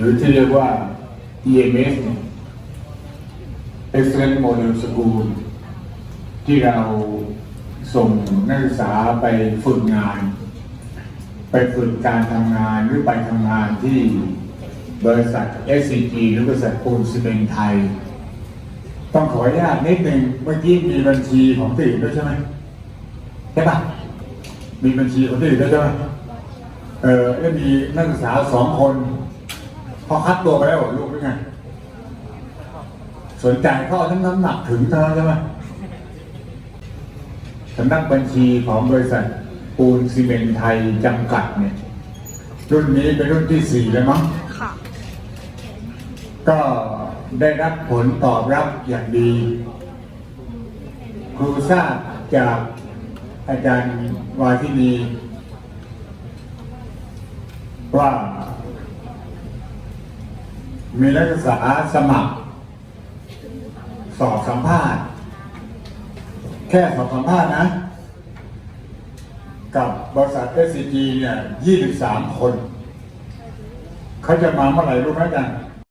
รือที่เรียกว่า EMS เนี่ย Excellent Model School ที่เราส่งนักศึกษาไปฝึกงาน ไปฝึกการทำงานหรือไปทำงานที่บริษัท SCG หรือบริษัทปูนซีเมนต์ไทย ต้องขออนุญาตนิดหนึ่งเมื่อกี้มีบัญชีของตื่นด้วยใช่ไหมใช่ปะมีบัญชีของตื่นด้วยใช่ไหมเออมีนักศึกษาสองคน พอคัดตัวไปแล้วเหรอลูกหรือไง สนใจเขาเอาทั้งน้ำหนักถึงเท่านั้นใช่ไหมสำนักบัญชีของบริษัทปูนซีเมนต์ไทยจำกัดเนี่ย รุ่นนี้เป็นรุ่นที่สี่แล้วมั้งค่ะก็ได้รับผลตอบรับอย่างดี ครูทราบจากอาจารย์วาทินีว่า มีนักศึกษาสมัคร สอบสัมภาษณ์ แค่สอบสัมภาษณ์นะ กับบริษัทเอซีจีเนี่ย 23 คน เขาจะมาเมื่อไหร่รู้ไหมอาจารย์